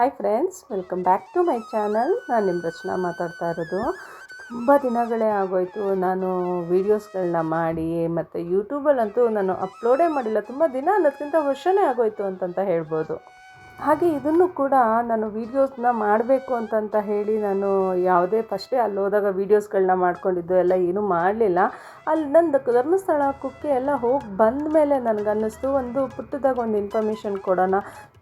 Hi friends welcome back to my channel ನಾನು ನಿಮ್ಮ ರಚನಾ ಮಾತಾಡ್ತಾ ಇರೋದು. ತುಂಬ ದಿನಗಳೇ ಆಗೋಯ್ತು. ನಾನು ವೀಡಿಯೋಸ್ಗಳನ್ನ ಮಾಡಿ ಮತ್ತು ಯೂಟ್ಯೂಬಲ್ಲಂತೂ ನಾನು ಅಪ್ಲೋಡೇ ಮಾಡಿಲ್ಲ. ತುಂಬ ದಿನ ಅನ್ನೋದಕ್ಕಿಂತ ವರ್ಷನೇ ಆಗೋಯ್ತು ಅಂತಂತ ಹೇಳ್ಬೋದು. ಹಾಗೆ ಇದನ್ನು ಕೂಡ ನಾನು ವೀಡಿಯೋಸ್ನ ಮಾಡಬೇಕು ಅಂತಂತ ಹೇಳಿ ನಾನು ಯಾವುದೇ ಫಸ್ಟೇ ಅಲ್ಲಿ ಹೋದಾಗ ವೀಡಿಯೋಸ್ಗಳನ್ನ ಮಾಡ್ಕೊಂಡಿದ್ದು ಎಲ್ಲ ಏನೂ ಮಾಡಲಿಲ್ಲ. ಅಲ್ಲಿ ನಂದು ಧರ್ಮಸ್ಥಳ ಕುಕ್ಕೆ ಎಲ್ಲ ಹೋಗಿ ಬಂದ ಮೇಲೆ ನನಗನ್ನಿಸ್ತು, ಒಂದು ಪುಟ್ಟದಾಗ ಒಂದು ಇನ್ಫಾರ್ಮೇಷನ್ ಕೊಡೋಣ.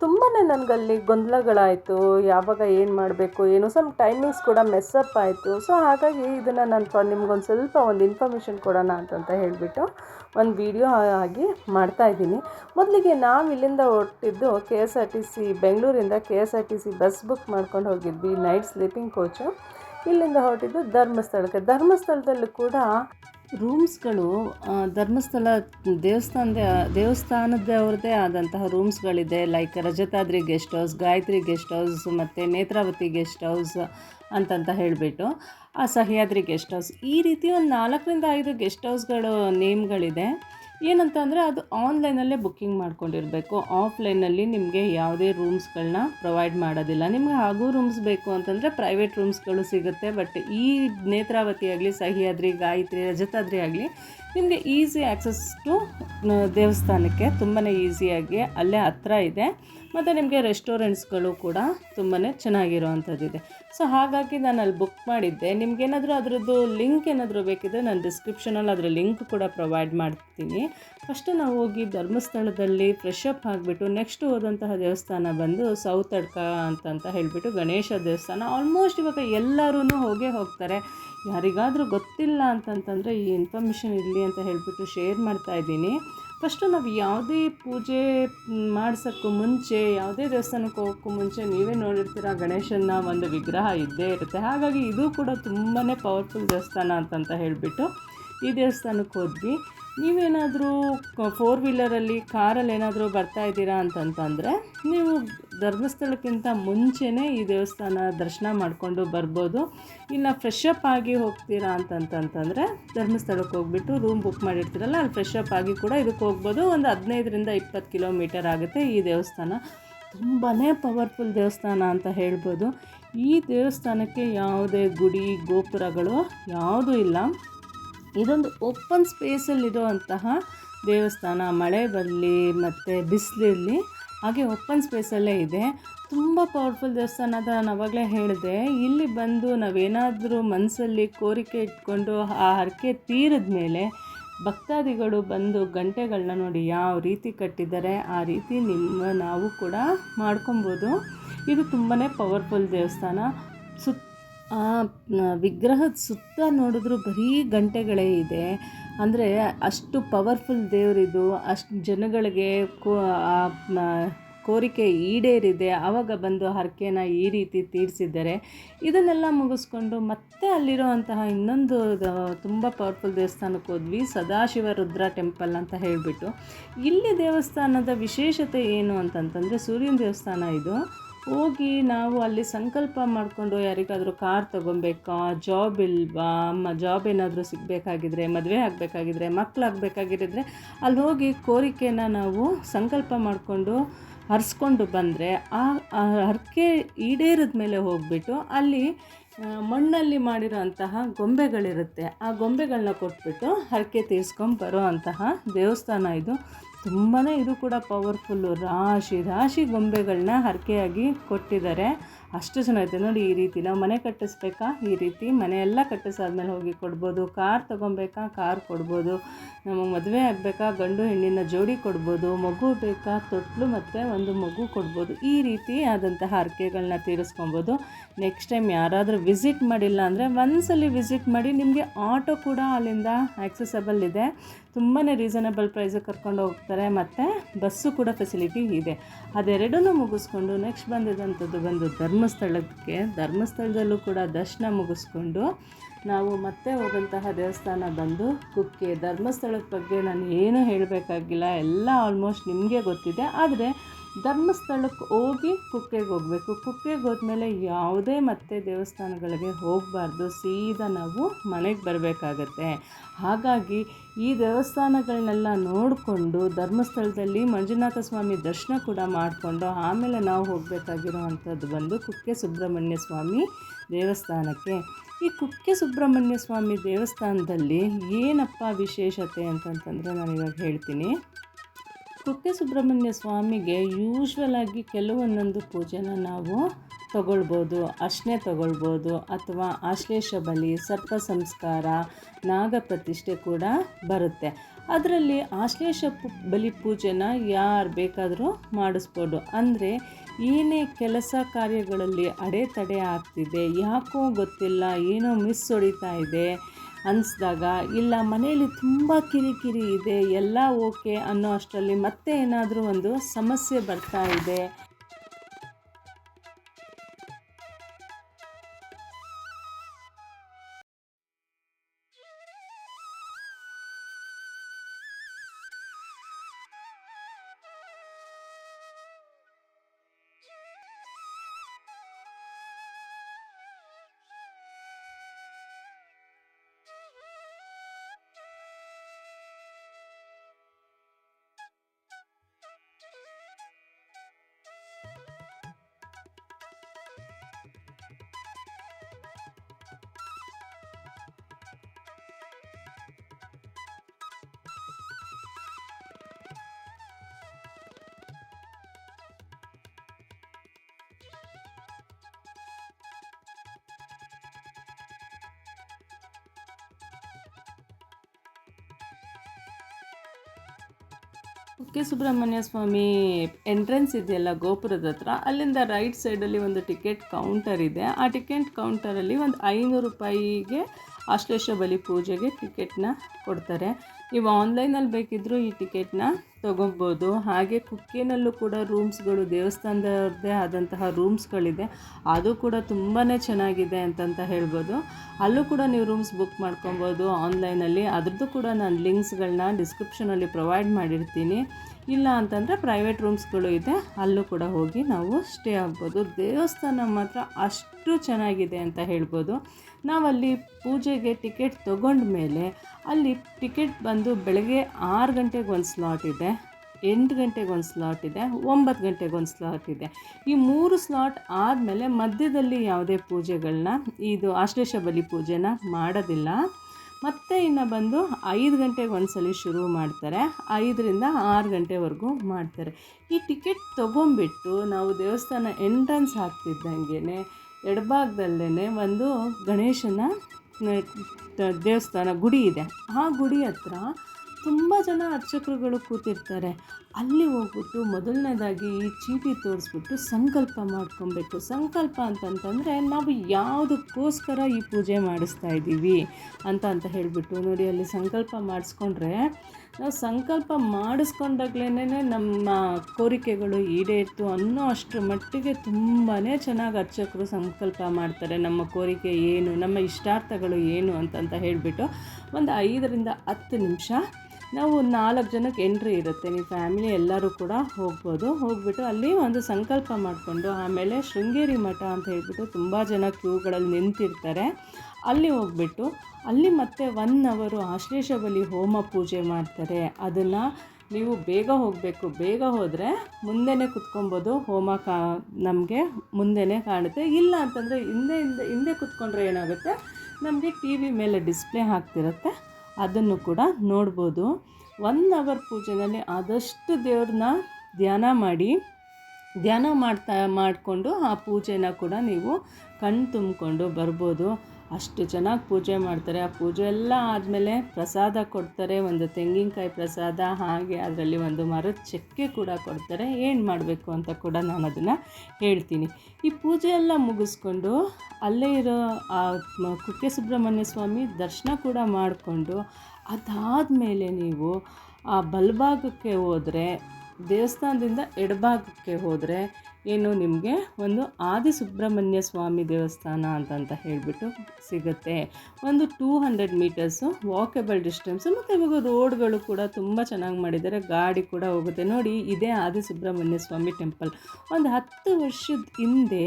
ತುಂಬಾ ನನಗಲ್ಲಿ ಗೊಂದಲಗಳಾಯಿತು, ಯಾವಾಗ ಏನು ಮಾಡಬೇಕು, ಏನು ಸಮ್ ಟೈಮಿಂಗ್ಸ್ ಕೂಡ ಮೆಸ್ಸಪ್ ಆಯಿತು. ಸೊ ಹಾಗಾಗಿ ಇದನ್ನು ನಾನು ನಿಮ್ಗೊಂದು ಸ್ವಲ್ಪ ಒಂದು ಇನ್ಫಾರ್ಮೇಷನ್ ಕೊಡೋಣ ಅಂತಂತ ಹೇಳಿಬಿಟ್ಟು ಒಂದು ವಿಡಿಯೋ ಆಗಿ ಮಾಡ್ತಾಯಿದ್ದೀನಿ ಮೊದಲಿಗೆ ನಾವು ಇಲ್ಲಿಂದ ಹೊರಟಿದ್ದು K S R T C ಬೆಂಗಳೂರಿಂದ K S R T C bus book ಮಾಡ್ಕೊಂಡು ಹೋಗಿದ್ವಿ ನೈಟ್ ಸ್ಲೀಪಿಂಗ್ ಕೋಚು ಇಲ್ಲಿಂದ ಹೊರಟಿದ್ದು ಧರ್ಮಸ್ಥಳಕ್ಕೆ. ಧರ್ಮಸ್ಥಳದಲ್ಲೂ ಕೂಡ ರೂಮ್ಸ್ಗಳು ಧರ್ಮಸ್ಥಳ ದೇವಸ್ಥಾನದ ದೇವಸ್ಥಾನದವ್ರದ್ದೇ ಆದಂತಹ ರೂಮ್ಸ್ಗಳಿದೆ. Like Rajatadri guest house Gayatri guest house ಮತ್ತು ನೇತ್ರಾವತಿ ಗೆಸ್ಟ್ ಹೌಸ್ ಅಂತಂತ ಹೇಳಿಬಿಟ್ಟು, ಆ ಸಹ್ಯಾದ್ರಿ ಗೆಸ್ಟ್ ಹೌಸ್ ಈ ರೀತಿ ಒಂದು ನಾಲ್ಕರಿಂದ ಐದು ಗೆಸ್ಟ್ ಹೌಸ್ಗಳು ನೇಮ್ಗಳಿದೆ ಏನಂತ ಅಂದರೆ ಅದು ಆನ್ಲೈನಲ್ಲೇ ಬುಕ್ಕಿಂಗ್ ಮಾಡ್ಕೊಂಡಿರಬೇಕು. ಆಫ್ಲೈನಲ್ಲಿ ನಿಮಗೆ ಯಾವುದೇ ರೂಮ್ಸ್ಗಳನ್ನ ಪ್ರೊವೈಡ್ ಮಾಡೋದಿಲ್ಲ. ನಿಮಗೆ ಹಾಗೂ ರೂಮ್ಸ್ ಬೇಕು ಅಂತಂದರೆ ಪ್ರೈವೇಟ್ ರೂಮ್ಸ್ಗಳು ಸಿಗುತ್ತೆ. ಬಟ್ ಈ ನೇತ್ರಾವತಿ ಆಗಲಿ, ಸಹ್ಯಾದ್ರಿ, ಗಾಯತ್ರಿ, ರಜತಾದ್ರಿ ಆಗಲಿ, ನಿಮಗೆ ಈಸಿ ಆ್ಯಕ್ಸಸ್ ಟು ದೇವಸ್ಥಾನಕ್ಕೆ ತುಂಬಾ ಈಸಿಯಾಗಿ ಅಲ್ಲೇ ಹತ್ರ ಇದೆ. ಮತ್ತು ನಿಮಗೆ ರೆಸ್ಟೋರೆಂಟ್ಸ್ಗಳು ಕೂಡ ತುಂಬಾ ಚೆನ್ನಾಗಿರೋ ಅಂಥದ್ದಿದೆ ಸೊ ಹಾಗಾಗಿ ನಾನು ಅಲ್ಲಿ ಬುಕ್ ಮಾಡಿದ್ದೆ. ನಿಮಗೇನಾದರೂ ಅದರದ್ದು ಲಿಂಕ್ ಏನಾದರೂ ಬೇಕಿದ್ರೆ ನಾನು ಡಿಸ್ಕ್ರಿಪ್ಷನಲ್ಲಿ ಅದರ ಲಿಂಕ್ ಕೂಡ ಪ್ರೊವೈಡ್ ಮಾಡ್ತೀನಿ. ಫಸ್ಟು ನಾವು ಹೋಗಿ ಧರ್ಮಸ್ಥಳದಲ್ಲಿ ಫ್ರೆಶ್ ಅಪ್ ಆಗಿಬಿಟ್ಟು ನೆಕ್ಸ್ಟ್ ಹೋದಂತಹ ದೇವಸ್ಥಾನ ಬಂದು ಸೌತ್ ಅಡ್ಕ ಅಂತಂತ ಹೇಳಿಬಿಟ್ಟು ಗಣೇಶ ದೇವಸ್ಥಾನ. ಆಲ್ಮೋಸ್ಟ್ ಇವಾಗ ಎಲ್ಲರೂ ಹೋಗೇ ಹೋಗ್ತಾರೆ. ಯಾರಿಗಾದರೂ ಗೊತ್ತಿಲ್ಲ ಅಂತಂತಂದರೆ ಈ ಇನ್ಫಾರ್ಮೇಷನ್ ಇರಲಿ ಅಂತ ಹೇಳಿಬಿಟ್ಟು ಶೇರ್ ಮಾಡ್ತಾ ಇದ್ದೀನಿ. ಫಸ್ಟು ನಾವು ಯಾವುದೇ ಪೂಜೆ ಮಾಡ್ಸೋಕ್ಕೂ ಮುಂಚೆ, ಯಾವುದೇ ದೇವಸ್ಥಾನಕ್ಕೆ ಹೋಗೋಕ್ಕೂ ಮುಂಚೆ ನೀವೇ ನೋಡಿರ್ತೀರ ಗಣೇಶನ ಒಂದು ವಿಗ್ರಹ ಇದ್ದೇ ಇರುತ್ತೆ. ಹಾಗಾಗಿ ಇದು ಕೂಡ ತುಂಬಾ ಪವರ್ಫುಲ್ ದೇವಸ್ಥಾನ ಅಂತಂತ ಹೇಳಿಬಿಟ್ಟು ಈ ದೇವಸ್ಥಾನಕ್ಕೆ ಹೋದ್ವಿ. ನೀವೇನಾದರೂ ಫೋರ್ ವೀಲರಲ್ಲಿ ಕಾರಲ್ಲಿ ಏನಾದರೂ ಬರ್ತಾ ಇದ್ದೀರಾ ಅಂತಂತಂದರೆ, ನೀವು ಧರ್ಮಸ್ಥಳಕ್ಕಿಂತ ಮುಂಚೆನೇ ಈ ದೇವಸ್ಥಾನ ದರ್ಶನ ಮಾಡಿಕೊಂಡು ಬರ್ಬೋದು. ಇಲ್ಲ ಫ್ರೆಶ್ ಅಪ್ ಆಗಿ ಹೋಗ್ತೀರಾ ಅಂತಂತಂತಂದರೆ ಧರ್ಮಸ್ಥಳಕ್ಕೆ ಹೋಗ್ಬಿಟ್ಟು ರೂಮ್ ಬುಕ್ ಮಾಡಿರ್ತೀರಲ್ಲ, ಅಲ್ಲಿ ಫ್ರೆಶ್ ಆಗಿ ಕೂಡ ಇದಕ್ಕೆ ಹೋಗ್ಬೋದು. ಒಂದು ಹದಿನೈದರಿಂದ ಇಪ್ಪತ್ತು ಕಿಲೋಮೀಟರ್ ಆಗುತ್ತೆ ಈ ದೇವಸ್ಥಾನ. ತುಂಬಾ ಪವರ್ಫುಲ್ ದೇವಸ್ಥಾನ ಅಂತ ಹೇಳ್ಬೋದು. ಈ ದೇವಸ್ಥಾನಕ್ಕೆ ಯಾವುದೇ ಗುಡಿ, ಗೋಪುರಗಳು ಯಾವುದೂ ಇಲ್ಲ. ಇದೊಂದು ಓಪನ್ ಸ್ಪೇಸಲ್ಲಿರುವಂತಹ ದೇವಸ್ಥಾನ ಮಳೆ ಬರಲಿ ಮತ್ತು ಬಿಸಿಲಿರಲಿ ಹಾಗೆ ಓಪನ್ ಸ್ಪೇಸಲ್ಲೇ ಇದೆ. ತುಂಬ ಪವರ್ಫುಲ್ ದೇವಸ್ಥಾನ ಅಂತ ನಾನು ಅವಾಗಲೇ ಹೇಳಿದೆ. ಇಲ್ಲಿ ಬಂದು ನಾವೇನಾದರೂ ಮನಸ್ಸಲ್ಲಿ ಕೋರಿಕೆ ಇಟ್ಕೊಂಡು ಆ ಹರಕೆ ತೀರದ ಮೇಲೆ ಭಕ್ತಾದಿಗಳು ಬಂದು ಗಂಟೆಗಳನ್ನ ನೋಡಿ ಯಾವ ರೀತಿ ಕಟ್ಟಿದ್ದಾರೆ, ಆ ರೀತಿ ನಿಮ್ಮ ನಾವು ಕೂಡ ಮಾಡ್ಕೊಬೋದು. ಇದು ತುಂಬಾ ಪವರ್ಫುಲ್ ದೇವಸ್ಥಾನ. ಸುತ್ತ ಆ ವಿಗ್ರಹದ ಸುತ್ತ ನೋಡಿದ್ರು ಬರೀ ಗಂಟೆಗಳೇ ಇದೆ. ಅಂದರೆ ಅಷ್ಟು ಪವರ್ಫುಲ್ ದೇವರಿದು, ಅಷ್ಟು ಜನಗಳಿಗೆ ಕೋ ಕೋರಿಕೆ ಈಡೇರಿದೆ. ಆವಾಗ ಬಂದು ಹರಕೆನ ಈ ರೀತಿ ತೀರಿಸಿದ್ದಾರೆ. ಇದನ್ನೆಲ್ಲ ಮುಗಿಸ್ಕೊಂಡು ಮತ್ತೆ ಅಲ್ಲಿರೋ ಅಂತಹ ಇನ್ನೊಂದು ತುಂಬ ಪವರ್ಫುಲ್ ದೇವಸ್ಥಾನಕ್ಕೆ ಹೋದ್ವಿ. ಸದಾಶಿವ ರುದ್ರ ಟೆಂಪಲ್ ಅಂತ ಹೇಳಿಬಿಟ್ಟು. ಇಲ್ಲಿ ದೇವಸ್ಥಾನದ ವಿಶೇಷತೆ ಏನು ಅಂತಂತಂದರೆ ಸೂರ್ಯನ ದೇವಸ್ಥಾನ ಇದು. ಹೋಗಿ ನಾವು ಅಲ್ಲಿ ಸಂಕಲ್ಪ ಮಾಡಿಕೊಂಡು ಯಾರಿಗಾದರೂ ಕಾರ್ ತೊಗೊಬೇಕಾ ಜಾಬ್ ಇಲ್ವಾ, ಮ ಜಾಬ್ ಏನಾದರೂ ಸಿಗಬೇಕಾಗಿದ್ರೆ, ಮದುವೆ ಆಗಬೇಕಾಗಿದ್ರೆ ಮಕ್ಕಳಾಗಬೇಕಾಗಿರಿದ್ರೆ ಅಲ್ಲಿ ಹೋಗಿ ಕೋರಿಕೆನ ನಾವು ಸಂಕಲ್ಪ ಮಾಡಿಕೊಂಡು ಹರಿಸ್ಕೊಂಡು ಬಂದರೆ ಆ ಆ ಹರಕೆ ಈಡೇರಿದ ಮೇಲೆ ಹೋಗ್ಬಿಟ್ಟು ಅಲ್ಲಿ ಮಣ್ಣಲ್ಲಿ ಮಾಡಿರೋ ಅಂತಹ ಗೊಂಬೆಗಳಿರುತ್ತೆ. ಆ ಗೊಂಬೆಗಳನ್ನ ಕೊಟ್ಬಿಟ್ಟು ಹರಕೆ ತೀರ್ಸ್ಕೊಂಡು ಬರೋ ಅಂತಹ ದೇವಸ್ಥಾನ ಇದು. ತುಂಬಾ ಇದು ಕೂಡ ಪವರ್ಫುಲ್ಲು ರಾಶಿ ರಾಶಿ ಗೊಂಬೆಗಳನ್ನ ಹರಕೆಯಾಗಿ ಕೊಟ್ಟಿದ್ದಾರೆ. ಅಷ್ಟು ಚೆನ್ನಾಗಿದೆ ನೋಡಿ ಈ ರೀತಿ. ನಾವು ಮನೆ ಕಟ್ಟಿಸ್ಬೇಕಾ? ಈ ರೀತಿ. ಮನೆಯೆಲ್ಲ ಕಟ್ಟಿಸಾದ್ಮೇಲೆ ಹೋಗಿ ಕೊಡ್ಬೋದು. ಕಾರ್ ತೊಗೊಬೇಕಾ? ಕಾರ್ ಕೊಡ್ಬೋದು. ನಮಗೆ ಮದುವೆ ಆಗಬೇಕಾ? ಗಂಡು ಹೆಣ್ಣಿನ ಜೋಡಿ ಕೊಡ್ಬೋದು. ಮಗು ಬೇಕಾ? ತೊಟ್ಲು ಮತ್ತು ಒಂದು ಮಗು ಕೊಡ್ಬೋದು. ಈ ರೀತಿ ಆದಂತಹ ಹರಕೆಗಳನ್ನ ತೀರಿಸ್ಕೊಬೋದು. ನೆಕ್ಸ್ಟ್ ಟೈಮ್ ಯಾರಾದರೂ ವಿಸಿಟ್ ಮಾಡಿಲ್ಲ ಅಂದರೆ ಒಂದ್ಸಲಿ ವಿಸಿಟ್ ಮಾಡಿ ನಿಮಗೆ ಆಟೋ ಕೂಡ ಅಲ್ಲಿಂದ ಆಕ್ಸೆಸಬಲ್ ಇದೆ. ತುಂಬಾ ರೀಸನಬಲ್ ಪ್ರೈಸಿಗೆ ಕರ್ಕೊಂಡು ಹೋಗ್ತಾರೆ, ಮತ್ತು ಬಸ್ಸು ಕೂಡ ಫೆಸಿಲಿಟಿ ಇದೆ. ಅದೆರಡನ್ನೂ ಮುಗಿಸ್ಕೊಂಡು ನೆಕ್ಸ್ಟ್ ಬಂದಿದ್ದಂಥದ್ದು ಬಂದು ಧರ್ಮಸ್ಥಳಕ್ಕೆ. ಧರ್ಮಸ್ಥಳದಲ್ಲೂ ಕೂಡ ದರ್ಶನ ಮುಗಿಸ್ಕೊಂಡು ನಾವು ಮತ್ತೆ ಹೋದಂತಹ ದೇವಸ್ಥಾನ ಬಂದು ಕುಕ್ಕೆ. ಧರ್ಮಸ್ಥಳದ ಬಗ್ಗೆ ನಾನು ಏನೂ ಹೇಳಬೇಕಾಗಿಲ್ಲ, ಎಲ್ಲ ಆಲ್ಮೋಸ್ಟ್ ನಿಮಗೆ ಗೊತ್ತಿದೆ. ಆದರೆ ಧರ್ಮಸ್ಥಳಕ್ಕೆ ಹೋಗಿ ಕುಕ್ಕೆಗೆ ಹೋಗಬೇಕು. ಕುಕ್ಕೆಗೆ ಹೋದ್ಮೇಲೆ ಯಾವುದೇ ಮತ್ತೆ ದೇವಸ್ಥಾನಗಳಿಗೆ ಹೋಗಬಾರ್ದು. ಸೀದಾ ನಾವು ಮನೆಗೆ ಬರಬೇಕಾಗತ್ತೆ. ಹಾಗಾಗಿ ಈ ದೇವಸ್ಥಾನಗಳನ್ನೆಲ್ಲ ನೋಡಿಕೊಂಡು ಧರ್ಮಸ್ಥಳದಲ್ಲಿ ಮಂಜುನಾಥ ಸ್ವಾಮಿ ದರ್ಶನ ಕೂಡ ಮಾಡಿಕೊಂಡು ಆಮೇಲೆ ನಾವು ಹೋಗಬೇಕಾಗಿರುವಂಥದ್ದು ಬಂದು ಕುಕ್ಕೆ ಸುಬ್ರಹ್ಮಣ್ಯ ಸ್ವಾಮಿ ದೇವಸ್ಥಾನಕ್ಕೆ. ಈ ಕುಕ್ಕೆ ಸುಬ್ರಹ್ಮಣ್ಯ ಸ್ವಾಮಿ ದೇವಸ್ಥಾನದಲ್ಲಿ ಏನಪ್ಪ ವಿಶೇಷತೆ ಅಂತಂತಂದರೆ ನಾನು ಇವಾಗ ಹೇಳ್ತೀನಿ. ಕುಕ್ಕೆ ಸುಬ್ರಹ್ಮಣ್ಯ ಸ್ವಾಮಿಗೆ ಯೂಶ್ವಲ್ ಆಗಿ ಕೆಲವೊಂದೊಂದು ಪೂಜೆನ ನಾವು ತಗೊಳ್ಬೋದು. ಅರ್ಶನೆ ತಗೊಳ್ಬೋದು ಅಥವಾ ಆಶ್ಲೇಷ ಬಲಿ, ಸರ್ಪ ಸಂಸ್ಕಾರ, ನಾಗ ಪ್ರತಿಷ್ಠೆ ಕೂಡ ಬರುತ್ತೆ. ಅದರಲ್ಲಿ ಆಶ್ಲೇಷ ಬಲಿ ಪೂಜೆನ ಯಾರು ಬೇಕಾದರೂ ಮಾಡಿಸ್ಬೋದು. ಅಂದರೆ ಏನೇ ಕೆಲಸ ಕಾರ್ಯಗಳಲ್ಲಿ ಅಡೆತಡೆ ಆಗ್ತಿದೆ, ಯಾಕೋ ಗೊತ್ತಿಲ್ಲ, ಏನೋ ಮಿಸ್ ಹೊಡಿತಾ ಇದೆ ಅನಿಸ್ದಾಗ, ಇಲ್ಲ ಮನೆಯಲ್ಲಿ ತುಂಬ ಕಿರಿಕಿರಿ ಇದೆ, ಎಲ್ಲ ಓಕೆ ಅನ್ನೋ ಅಷ್ಟರಲ್ಲಿ ಮತ್ತೆ ಏನಾದರೂ ಒಂದು ಸಮಸ್ಯೆ ಬರ್ತಾ ಇದೆ. ಕುಕ್ಕೆ ಸುಬ್ರಹ್ಮಣ್ಯ ಸ್ವಾಮಿ ಎಂಟ್ರೆನ್ಸ್ ಇದೆಯಲ್ಲ ಗೋಪುರದ ಹತ್ರ, ಅಲ್ಲಿಂದ ರೈಟ್ ಸೈಡಲ್ಲಿ ಒಂದು ಟಿಕೆಟ್ ಕೌಂಟರ್ ಇದೆ. ಆ ಟಿಕೆಟ್ ಕೌಂಟರಲ್ಲಿ ಒಂದು ಐನೂರು ರೂಪಾಯಿಗೆ ಆಶ್ಲೇಷ ಬಲಿ ಪೂಜೆಗೆ ಟಿಕೆಟ್ನ ಕೊಡ್ತಾರೆ. ನೀವು ಆನ್ಲೈನಲ್ಲಿ ಬೇಕಿದ್ದರೂ ಈ ಟಿಕೆಟ್ನ ತೊಗೊಬೋದು. ಹಾಗೆ ಕುಕ್ಕೆನಲ್ಲೂ ಕೂಡ ರೂಮ್ಸ್ಗಳು, ದೇವಸ್ಥಾನದವ್ರದ್ದೇ ಆದಂತಹ ರೂಮ್ಸ್ಗಳಿದೆ. ಅದು ಕೂಡ ತುಂಬಾ ಚೆನ್ನಾಗಿದೆ ಅಂತಂತ ಹೇಳ್ಬೋದು. ಅಲ್ಲೂ ಕೂಡ ನೀವು ರೂಮ್ಸ್ ಬುಕ್ ಮಾಡ್ಕೊಬೋದು ಆನ್ಲೈನಲ್ಲಿ. ಅದ್ರದ್ದು ಕೂಡ ನಾನು ಲಿಂಕ್ಸ್ಗಳನ್ನ ಡಿಸ್ಕ್ರಿಪ್ಷನಲ್ಲಿ ಪ್ರೊವೈಡ್ ಮಾಡಿರ್ತೀನಿ. ಇಲ್ಲ ಅಂತಂದರೆ ಪ್ರೈವೇಟ್ ರೂಮ್ಸ್ಗಳು ಇದೆ. ಅಲ್ಲೂ ಕೂಡ ಹೋಗಿ ನಾವು ಸ್ಟೇ ಆಗ್ಬೋದು. ದೇವಸ್ಥಾನ ಮಾತ್ರ ಅಷ್ಟು ಚೆನ್ನಾಗಿದೆ ಅಂತ ಹೇಳ್ಬೋದು. ನಾವಲ್ಲಿ ಪೂಜೆಗೆ ಟಿಕೆಟ್ ತೊಗೊಂಡ ಮೇಲೆ ಅಲ್ಲಿ ಟಿಕೆಟ್ ಬಂದು ಬೆಳಗ್ಗೆ ಆರು ಗಂಟೆಗೆ ಒಂದು ಸ್ಲಾಟ್ ಇದೆ, ಎಂಟು ಗಂಟೆಗೆ ಒಂದು ಸ್ಲಾಟ್ ಇದೆ, ಒಂಬತ್ತು ಗಂಟೆಗೆ ಒಂದು ಸ್ಲಾಟ್ ಇದೆ. ಈ ಮೂರು ಸ್ಲಾಟ್ ಆದಮೇಲೆ ಮಧ್ಯದಲ್ಲಿ ಯಾವುದೇ ಪೂಜೆಗಳನ್ನ, ಇದು ಆಶ್ಲೇಷ ಬಲಿ ಪೂಜೆನ ಮಾಡೋದಿಲ್ಲ. ಮತ್ತು ಇನ್ನು ಬಂದು ಐದು ಗಂಟೆಗೆ ಒಂದ್ಸಲಿ ಶುರು ಮಾಡ್ತಾರೆ. ಐದರಿಂದ ಆರು ಗಂಟೆವರೆಗೂ ಮಾಡ್ತಾರೆ. ಈ ಟಿಕೆಟ್ ತೊಗೊಂಬಿಟ್ಟು ನಾವು ದೇವಸ್ಥಾನ ಎಂಟ್ರೆನ್ಸ್ ಹಾಕ್ತಿದ್ದಂಗೆ ಎಡಭಾಗದಲ್ಲೇ ಒಂದು ಗಣೇಶನ ದೇವಸ್ಥಾನ ಗುಡಿ ಇದೆ. ಆ ಗುಡಿ ಹತ್ರ ತುಂಬ ಜನ ಅರ್ಚಕರುಗಳು ಕೂತಿರ್ತಾರೆ. ಅಲ್ಲಿ ಹೋಗ್ಬಿಟ್ಟು ಮೊದಲನೇದಾಗಿ ಈ ಚೀಟಿ ತೋರಿಸ್ಬಿಟ್ಟು ಸಂಕಲ್ಪ ಮಾಡ್ಕೊಬೇಕು. ಸಂಕಲ್ಪ ಅಂತಂತಂದರೆ ನಾವು ಯಾವುದಕ್ಕೋಸ್ಕರ ಈ ಪೂಜೆ ಮಾಡಿಸ್ತಾ ಇದ್ದೀವಿ ಅಂತ ಅಂತ ಹೇಳಿಬಿಟ್ಟು ನೋಡಿ ಅಲ್ಲಿ ಸಂಕಲ್ಪ ಮಾಡಿಸ್ಕೊಂಡ್ರೆ, ನಾವು ಸಂಕಲ್ಪ ಮಾಡಿಸ್ಕೊಂಡಾಗ್ಲೇ ನಮ್ಮ ಕೋರಿಕೆಗಳು ಈಡೇರಿತು ಅನ್ನೋ ಅಷ್ಟರ ಮಟ್ಟಿಗೆ ತುಂಬಾ ಚೆನ್ನಾಗಿ ಅರ್ಚಕರು ಸಂಕಲ್ಪ ಮಾಡ್ತಾರೆ. ನಮ್ಮ ಕೋರಿಕೆ ಏನು, ನಮ್ಮ ಇಷ್ಟಾರ್ಥಗಳು ಏನು ಅಂತಂತ ಹೇಳಿಬಿಟ್ಟು ಒಂದು ಐದರಿಂದ ಹತ್ತು ನಿಮಿಷ ನಾವು ನಾಲ್ಕು ಜನಕ್ಕೆ ಎಂಟ್ರಿ ಇರುತ್ತೆ. ನೀವು ಫ್ಯಾಮಿಲಿ ಎಲ್ಲರೂ ಕೂಡ ಹೋಗ್ಬೋದು. ಹೋಗ್ಬಿಟ್ಟು ಅಲ್ಲಿ ಒಂದು ಸಂಕಲ್ಪ ಮಾಡಿಕೊಂಡು, ಆಮೇಲೆ ಶೃಂಗೇರಿ ಮಠ ಅಂತ ಹೇಳ್ಬಿಟ್ಟು ತುಂಬ ಜನ ಕ್ಯೂಗಳಲ್ಲಿ ನಿಂತಿರ್ತಾರೆ. ಅಲ್ಲಿ ಹೋಗ್ಬಿಟ್ಟು, ಅಲ್ಲಿ ಮತ್ತೆ ಒನ್ ಅವರು ಆಶ್ಲೇಷ ಬಲಿ ಹೋಮ ಪೂಜೆ ಮಾಡ್ತಾರೆ. ಅದನ್ನು ನೀವು ಬೇಗ ಹೋಗಬೇಕು. ಬೇಗ ಹೋದರೆ ಮುಂದೆನೇ ಕುತ್ಕೊಬೋದು. ಹೋಮ ಕಾ, ನಮಗೆ ಮುಂದೆನೇ ಕಾಣುತ್ತೆ. ಇಲ್ಲ ಅಂತಂದರೆ ಹಿಂದೆ ಹಿಂದೆ ಹಿಂದೆ ಕುತ್ಕೊಂಡ್ರೆ ಏನಾಗುತ್ತೆ? ನಮಗೆ ಟಿ ವಿ ಮೇಲೆ ಡಿಸ್ಪ್ಲೇ ಆಗ್ತಿರುತ್ತೆ ಅದನ್ನು ಕೂಡ ನೋಡ್ಬೋದು. ಒನ್ ಅವರ್ ಪೂಜೆನಲ್ಲಿ ಆದಷ್ಟು ದೇವ್ರನ್ನ ಧ್ಯಾನ ಮಾಡಿ, ಧ್ಯಾನ ಮಾಡ್ತಾ, ಮಾಡಿಕೊಂಡು ಆ ಪೂಜೆನ ಕೂಡ ನೀವು ಕಣ್ಣು ತುಂಬಿಕೊಂಡು ಬರ್ಬೋದು. ಅಷ್ಟು ಚೆನ್ನಾಗಿ ಪೂಜೆ ಮಾಡ್ತಾರೆ. ಆ ಪೂಜೆ ಎಲ್ಲ ಆದಮೇಲೆ ಪ್ರಸಾದ ಕೊಡ್ತಾರೆ. ಒಂದು ತೆಂಗಿನಕಾಯಿ ಪ್ರಸಾದ, ಹಾಗೆ ಅದರಲ್ಲಿ ಒಂದು ಮರದ ಚಕ್ಕೆ ಕೂಡ ಕೊಡ್ತಾರೆ. ಏನು ಮಾಡಬೇಕು ಅಂತ ಕೂಡ ನಾನು ಅದನ್ನು ಹೇಳ್ತೀನಿ. ಈ ಪೂಜೆ ಎಲ್ಲ ಮುಗಿಸ್ಕೊಂಡು ಅಲ್ಲೇ ಇರೋ, ಆ ಕುಕ್ಕೆ ಸುಬ್ರಹ್ಮಣ್ಯ ಸ್ವಾಮಿ ದರ್ಶನ ಕೂಡ ಮಾಡಿಕೊಂಡು ಅದಾದಮೇಲೆ ನೀವು ಆ ಬಲಭಾಗಕ್ಕೆ ಹೋದರೆ, ದೇವಸ್ಥಾನದಿಂದ ಎಡಭಾಗಕ್ಕೆ ಹೋದರೆ ಏನು ನಿಮಗೆ ಒಂದು ಆದಿಸುಬ್ರಹ್ಮಣ್ಯ ಸ್ವಾಮಿ ದೇವಸ್ಥಾನ ಅಂತಂತ ಹೇಳಿಬಿಟ್ಟು ಸಿಗುತ್ತೆ. ಒಂದು two hundred metres walkable distance ಮತ್ತು ಇವಾಗ ರೋಡ್ಗಳು ಕೂಡ ತುಂಬ ಚೆನ್ನಾಗಿ ಮಾಡಿದ್ದಾರೆ. ಗಾಡಿ ಕೂಡ ಹೋಗುತ್ತೆ. ನೋಡಿ, ಇದೇ ಆದಿಸುಬ್ರಹ್ಮಣ್ಯ ಸ್ವಾಮಿ ಟೆಂಪಲ್ ಒಂದು ಹತ್ತು ವರ್ಷದ ಹಿಂದೆ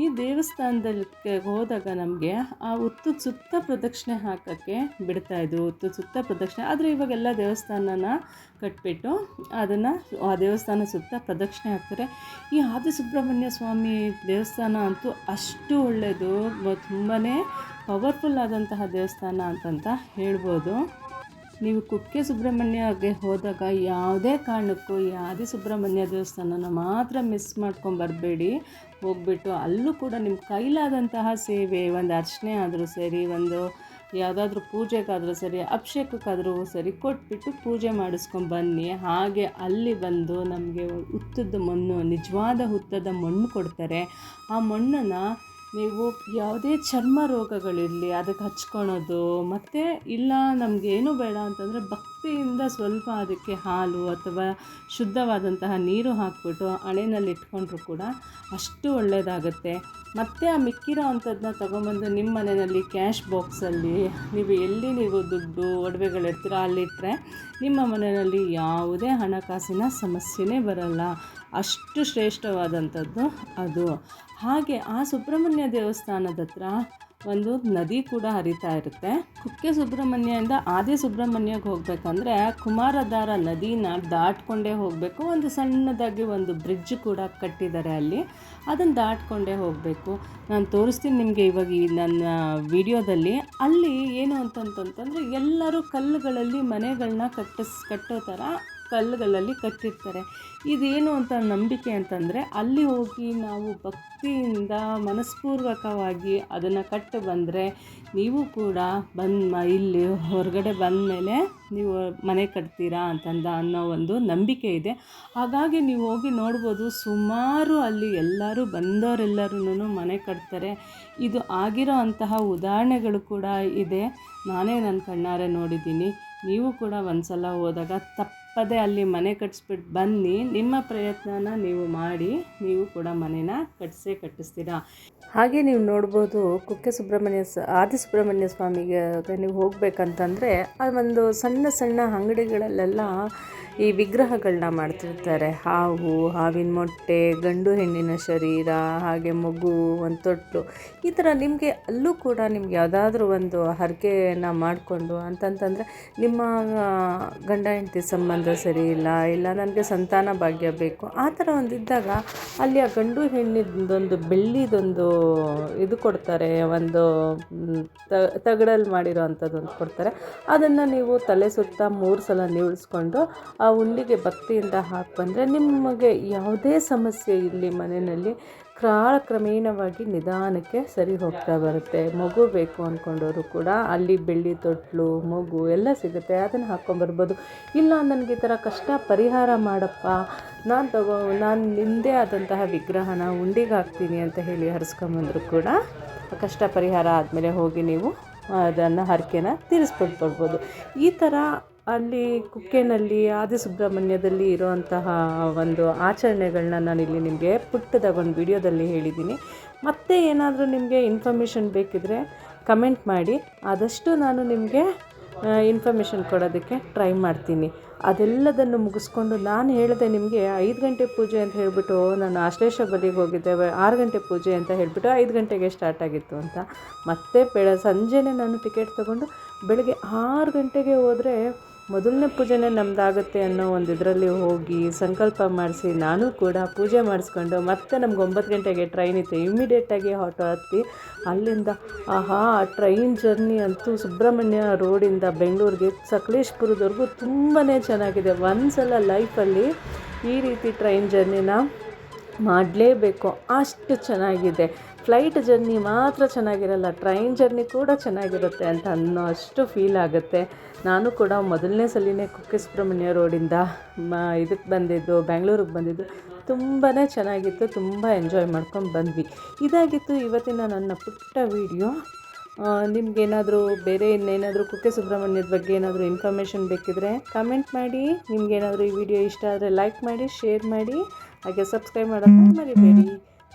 ಈ ದೇವಸ್ಥಾನದಲ್ಲಿ ಹೋದಾಗ ನಮಗೆ ಆ ಹುತ್ತು ಸುತ್ತ ಪ್ರದಕ್ಷಿಣೆ ಹಾಕೋಕ್ಕೆ ಬಿಡ್ತಾಯಿದ್ರು ಹುತ್ತು ಸುತ್ತ ಪ್ರದಕ್ಷಿಣೆ. ಆದರೆ ಇವಾಗೆಲ್ಲ ದೇವಸ್ಥಾನನ ಕಟ್ಬಿಟ್ಟು ಅದನ್ನು ಆ ದೇವಸ್ಥಾನ ಸುತ್ತ ಪ್ರದಕ್ಷಿಣೆ ಹಾಕ್ತಾರೆ. ಈ ಆದಿಸುಬ್ರಹ್ಮಣ್ಯ ಸ್ವಾಮಿ ದೇವಸ್ಥಾನ ಅಂತೂ ಅಷ್ಟು ಒಳ್ಳೆಯದು ತುಂಬಾ ಪವರ್ಫುಲ್ ಆದಂತಹ ದೇವಸ್ಥಾನ ಅಂತಂತ ಹೇಳ್ಬೋದು. ನೀವು ಕುಕ್ಕೆ ಸುಬ್ರಹ್ಮಣ್ಯಗೆ ಹೋದಾಗ ಯಾವುದೇ ಕಾರಣಕ್ಕೂ ಈ ಆದಿ ಸುಬ್ರಹ್ಮಣ್ಯ ದೇವಸ್ಥಾನನ ಮಾತ್ರ ಮಿಸ್ ಮಾಡ್ಕೊಂಡು ಬರಬೇಡಿ. ಹೋಗ್ಬಿಟ್ಟು ಅಲ್ಲೂ ಕೂಡ ನಿಮ್ಮ ಕೈಲಾದಂತಹ ಸೇವೆ, ಒಂದು ಅರ್ಚನೆ ಆದರೂ ಸರಿ, ಒಂದು ಯಾವುದಾದ್ರೂ ಪೂಜೆಗಾದರೂ ಸರಿ, ಅಭಿಷೇಕಕ್ಕಾದರೂ ಸರಿ ಕೊಟ್ಬಿಟ್ಟು ಪೂಜೆ ಮಾಡಿಸ್ಕೊಂಡು ಬನ್ನಿ. ಹಾಗೆ ಅಲ್ಲಿ ಬಂದು ನಮಗೆ ಹುತ್ತದ ಮಣ್ಣು, ನಿಜವಾದ ಹುತ್ತದ ಮಣ್ಣು ಕೊಡ್ತಾರೆ. ಆ ಮಣ್ಣನ್ನು ನೀವು ಯಾವುದೇ ಚರ್ಮ ರೋಗಗಳಿರಲಿ, ಅದಕ್ಕೆ ಹಚ್ಕೊಳೋದು, ಮತ್ತು ಇಲ್ಲ ನಮಗೇನು ಬೇಡ ಅಂತಂದರೆ ಭಕ್ತಿಯಿಂದ ಸ್ವಲ್ಪ ಅದಕ್ಕೆ ಹಾಲು ಅಥವಾ ಶುದ್ಧವಾದಂತಹ ನೀರು ಹಾಕ್ಬಿಟ್ಟು ಹಣೆಯಲ್ಲಿ ಇಟ್ಕೊಂಡ್ರು ಕೂಡ ಅಷ್ಟು ಒಳ್ಳೆಯದಾಗುತ್ತೆ ಮತ್ತು ಆ ಮಿಕ್ಕಿರೋ ಅಂಥದ್ದನ್ನ ತೊಗೊಂಬಂದು ನಿಮ್ಮ ಮನೆಯಲ್ಲಿ ಕ್ಯಾಶ್ ಬಾಕ್ಸಲ್ಲಿ ನೀವು ಎಲ್ಲಿ ನೀವು ದುಡ್ಡು ಒಡವೆಗಳಿರ್ತೀರ ಅಲ್ಲಿಟ್ಟರೆ ನಿಮ್ಮ ಮನೆಯಲ್ಲಿ ಯಾವುದೇ ಹಣಕಾಸಿನ ಸಮಸ್ಯೆನೇ ಬರಲ್ಲ. ಅಷ್ಟು ಶ್ರೇಷ್ಠವಾದಂಥದ್ದು ಅದು. ಹಾಗೆ ಆ ಸುಬ್ರಹ್ಮಣ್ಯ ದೇವಸ್ಥಾನದ ಹತ್ರ ಒಂದು ನದಿ ಕೂಡ ಹರಿತಾ ಇರುತ್ತೆ. ಕುಕ್ಕೆ ಸುಬ್ರಹ್ಮಣ್ಯದಿಂದ ಆದಿ ಸುಬ್ರಹ್ಮಣ್ಯಕ್ಕೆ ಹೋಗಬೇಕಂದ್ರೆ ಕುಮಾರಧಾರ ನದಿನ ದಾಟ್ಕೊಂಡೇ ಹೋಗಬೇಕು. ಒಂದು ಸಣ್ಣದಾಗಿ ಒಂದು ಬ್ರಿಡ್ಜ್ ಕೂಡ ಕಟ್ಟಿದ್ದಾರೆ ಅಲ್ಲಿ. ಅದನ್ನು ದಾಟ್ಕೊಂಡೇ ಹೋಗಬೇಕು. ನಾನು ತೋರಿಸ್ತೀನಿ ನಿಮಗೆ ಇವಾಗ ಈ ನನ್ನ ವಿಡಿಯೋದಲ್ಲಿ. ಅಲ್ಲಿ ಏನು ಅಂತಂತಂತಂದರೆ ಎಲ್ಲರೂ ಕಲ್ಲುಗಳಲ್ಲಿ ಮನೆಗಳನ್ನ ಕಟ್ಟಿಸ್, ಕಟ್ಟೋ ಥರ ಕಲ್ಲುಗಳಲ್ಲಿ ಕಟ್ಟಿರ್ತಾರೆ. ಇದೇನು ಅಂತ ನಂಬಿಕೆ ಅಂತಂದರೆ ಅಲ್ಲಿ ಹೋಗಿ ನಾವು ಭಕ್ತಿಯಿಂದ ಮನಸ್ಪೂರ್ವಕವಾಗಿ ಅದನ್ನು ಕಟ್ಟು ಬಂದರೆ ನೀವು ಕೂಡ ಬಂದು ಇಲ್ಲಿ ಹೊರಗಡೆ ಬಂದ ಮೇಲೆ ನೀವು ಮನೆ ಕಟ್ತೀರಾ ಅಂತಂದ ಅನ್ನೋ ಒಂದು ನಂಬಿಕೆ ಇದೆ. ಹಾಗಾಗಿ ನೀವು ಹೋಗಿ ನೋಡ್ಬೋದು ಸುಮಾರು ಅಲ್ಲಿ ಎಲ್ಲರೂ ಬಂದವರೆಲ್ಲರೂ ಮನೆ ಕಟ್ತಾರೆ. ಇದು ಆಗಿರೋ ಅಂತಹ ಉದಾಹರಣೆಗಳು ಕೂಡ ಇದೆ. ನಾನೇ ನನ್ನ ಕಣ್ಣಾರೆ ನೋಡಿದ್ದೀನಿ. ನೀವು ಕೂಡ ಒಂದು ಸಲ ಹೋದಾಗ ತಪ್ಪದೇ ಅಲ್ಲಿ ಮನೆ ಕಟ್ಸ್ಬಿಟ್ಟು ಬನ್ನಿ, ನಿಮ್ಮ ಪ್ರಯತ್ನನ ನೀವು ಮಾಡಿ, ನೀವು ಕೂಡ ಮನೇನ ಕಟ್ಸೇ ಕಟ್ಟಿಸ್ತೀರಾ? ಹಾಗೆ ನೀವು ನೋಡ್ಬೋದು, ಕುಕ್ಕೆ ಸುಬ್ರಹ್ಮಣ್ಯ ಆದಿ ಸುಬ್ರಹ್ಮಣ್ಯ ಸ್ವಾಮಿಗೆ ನೀವು ಹೋಗ್ಬೇಕಂತಂದರೆ, ಆ ಒಂದು ಸಣ್ಣ ಸಣ್ಣ ಅಂಗಡಿಗಳಲ್ಲೆಲ್ಲ ಈ ವಿಗ್ರಹಗಳನ್ನ ಮಾಡ್ತಿರ್ತಾರೆ. ಹಾವು, ಹಾವಿನ ಮೊಟ್ಟೆ, ಗಂಡು ಹೆಣ್ಣಿನ ಶರೀರ, ಹಾಗೆ ಮಗು, ಒಂದು ತೊಟ್ಟು. ಈ ಥರ ನಿಮಗೆ ಅಲ್ಲೂ ಕೂಡ ನಿಮ್ಗೆ ಯಾವುದಾದ್ರೂ ಒಂದು ಹರಕೆಯನ್ನು ಮಾಡಿಕೊಂಡು ಅಂತಂತಂದರೆ ನಿಮ್ಮ ಗಂಡ ಹೆಂಡತಿ ಸಂಬಂಧ ಸರಿ ಇಲ್ಲ ಇಲ್ಲ ನನಗೆ ಸಂತಾನ ಭಾಗ್ಯ ಬೇಕು, ಆ ಥರ ಒಂದಿದ್ದಾಗ ಅಲ್ಲಿ ಆ ಗಂಡು ಹೆಣ್ಣಿದೊಂದು ಬೆಳ್ಳಿದೊಂದು ಇದು ಕೊಡ್ತಾರೆ, ಒಂದು ತಗಡಲ್ಲಿ ಮಾಡಿರೋ ಅಂಥದ್ದು ಕೊಡ್ತಾರೆ. ಅದನ್ನು ನೀವು ತಲೆ ಸುತ್ತ ಮೂರು ಸಲ ನಿಲ್ಲಿಸ್ಕೊಂಡು ಆ ಉಂಡಿಗೆ ಭಕ್ತಿಯಿಂದ ಹಾಕಿ ಬಂದರೆ ನಿಮಗೆ ಯಾವುದೇ ಸಮಸ್ಯೆ ಇರಲಿ ಮನೆಯಲ್ಲಿ, ಕಾಲ ಕ್ರಮೇಣವಾಗಿ ನಿಧಾನಕ್ಕೆ ಸರಿ ಹೋಗ್ತಾ ಬರುತ್ತೆ. ಮಗು ಬೇಕು ಅಂದ್ಕೊಂಡವರು ಕೂಡ ಅಲ್ಲಿ ಬೆಳ್ಳಿ ತೊಟ್ಲು, ಮಗು ಎಲ್ಲ ಸಿಗುತ್ತೆ, ಅದನ್ನು ಹಾಕ್ಕೊಂಬರ್ಬೋದು ಇಲ್ಲ ನನಗೆ ಈ ಥರ ಕಷ್ಟ ಪರಿಹಾರ ಮಾಡಪ್ಪ, ನಾನು ತಗೋ, ನಾನು ನಿಂದೇ ಆದಂತಹ ವಿಗ್ರಹನ ಉಂಡಿಗೆ ಹಾಕ್ತೀನಿ ಅಂತ ಹೇಳಿ ಹರಿಸ್ಕೊಂಬಂದ್ರು ಕೂಡ ಕಷ್ಟ ಪರಿಹಾರ ಆದಮೇಲೆ ಹೋಗಿ ನೀವು ಅದನ್ನು ಹರಕೆನ ತೀರಿಸ್ಬಿಟ್ಟು ಈ ಥರ ಅಲ್ಲಿ ಕುಕ್ಕೆನಲ್ಲಿ ಆದಿ ಸುಬ್ರಹ್ಮಣ್ಯದಲ್ಲಿ ಇರುವಂತಹ ಒಂದು ಆಚರಣೆಗಳನ್ನ ನಾನಿಲ್ಲಿ ನಿಮಗೆ ಪುಟ್ಟದಾಗ ಒಂದು ವಿಡಿಯೋದಲ್ಲಿ ಹೇಳಿದ್ದೀನಿ. ಮತ್ತೆ ಏನಾದರೂ ನಿಮಗೆ ಇನ್ಫಾರ್ಮೇಷನ್ ಬೇಕಿದ್ದರೆ ಕಮೆಂಟ್ ಮಾಡಿ. ಆದಷ್ಟು ನಾನು ನಿಮಗೆ ಇನ್ಫಾರ್ಮೇಷನ್ ಕೊಡೋದಕ್ಕೆ ಟ್ರೈ ಮಾಡ್ತೀನಿ. ಅದೆಲ್ಲದನ್ನು ಮುಗಿಸ್ಕೊಂಡು ನಾನು ಹೇಳಿದೆ ನಿಮಗೆ ಐದು ಗಂಟೆ ಪೂಜೆ ಅಂತ ಹೇಳಿಬಿಟ್ಟು ನಾನು ಆಶ್ಲೇಷ ಬಲಿಗೆ ಹೋಗಿದ್ದೆ, ಆರು ಗಂಟೆ ಪೂಜೆ ಅಂತ ಹೇಳಿಬಿಟ್ಟು ಐದು ಗಂಟೆಗೆ ಸ್ಟಾರ್ಟ್ ಆಗಿತ್ತು ಅಂತ. ಮತ್ತೆ ಬೆಳ, ಸಂಜೆನೇ ನಾನು ಟಿಕೆಟ್ ತೊಗೊಂಡು ಬೆಳಗ್ಗೆ ಆರು ಗಂಟೆಗೆ ಹೋದರೆ ಮೊದಲನೇ ಪೂಜೆನೇ ನಮ್ಮದಾಗುತ್ತೆ ಅನ್ನೋ ಒಂದು ಇದರಲ್ಲಿ ಹೋಗಿ ಸಂಕಲ್ಪ ಮಾಡಿಸಿ ನಾನು ಕೂಡ ಪೂಜೆ ಮಾಡಿಸ್ಕೊಂಡು ಮತ್ತೆ ನಮ್ಗೆ ಒಂಬತ್ತು ಗಂಟೆಗೆ ಟ್ರೈನ್ ಇತ್ತು. ಇಮ್ಮಿಡಿಯೇಟಾಗಿ ಆಟೋ ಹತ್ತಿ ಅಲ್ಲಿಂದ, ಆಹಾ ಟ್ರೈನ್ ಜರ್ನಿ ಅಂತೂ ಸುಬ್ರಹ್ಮಣ್ಯ ರೋಡಿಂದ ಬೆಂಗಳೂರಿಗೆ ಸಕಲೇಶ್ಪುರದವರೆಗೂ ತುಂಬಾ ಚೆನ್ನಾಗಿದೆ. ಒಂದ್ಸಲ ಲೈಫಲ್ಲಿ ಈ ರೀತಿ ಟ್ರೈನ್ ಜರ್ನಿನ ಮಾಡಲೇಬೇಕು. ಅಷ್ಟು ಚೆನ್ನಾಗಿದೆ. ಫ್ಲೈಟ್ ಜರ್ನಿ ಮಾತ್ರ ಚೆನ್ನಾಗಿರಲ್ಲ ಟ್ರೈನ್ ಜರ್ನಿ ಕೂಡ ಚೆನ್ನಾಗಿರುತ್ತೆ ಅಂತ ಅನ್ನೋ ಅಷ್ಟು ಫೀಲ್ ಆಗುತ್ತೆ. ನಾನು ಕೂಡ ಮೊದಲನೇ ಸಲಿನೇ ಕುಕ್ಕೆ ಸುಬ್ರಹ್ಮಣ್ಯ ರೋಡಿಂದ, ಮ ಇದಕ್ಕೆ ಬಂದಿದ್ದು ಬೆಂಗಳೂರಿಗೆ ಬಂದಿದ್ದು ತುಂಬಾ ಚೆನ್ನಾಗಿತ್ತು, ತುಂಬ ಎಂಜಾಯ್ ಮಾಡ್ಕೊಂಡು ಬಂದ್ವಿ. ಇದಾಗಿತ್ತು ಇವತ್ತಿನ ನನ್ನ ಪುಟ್ಟ ವೀಡಿಯೋ ನಿಮಗೇನಾದರೂ ಬೇರೆ ಇನ್ನೇನಾದರೂ ಕುಕ್ಕೆ ಸುಬ್ರಹ್ಮಣ್ಯದ ಬಗ್ಗೆ ಏನಾದರೂ ಇನ್ಫಾರ್ಮೇಷನ್ ಬೇಕಿದ್ರೆ ಕಮೆಂಟ್ ಮಾಡಿ. ನಿಮಗೇನಾದರೂ ಈ ವಿಡಿಯೋ ಇಷ್ಟ ಆದರೆ ಲೈಕ್ ಮಾಡಿ ಶೇರ್ ಮಾಡಿ. ಹಾಗೆ ಸಬ್ಸ್ಕ್ರೈಬ್ ಮಾಡೋದನ್ನ ಮರಿಬೇಡಿ.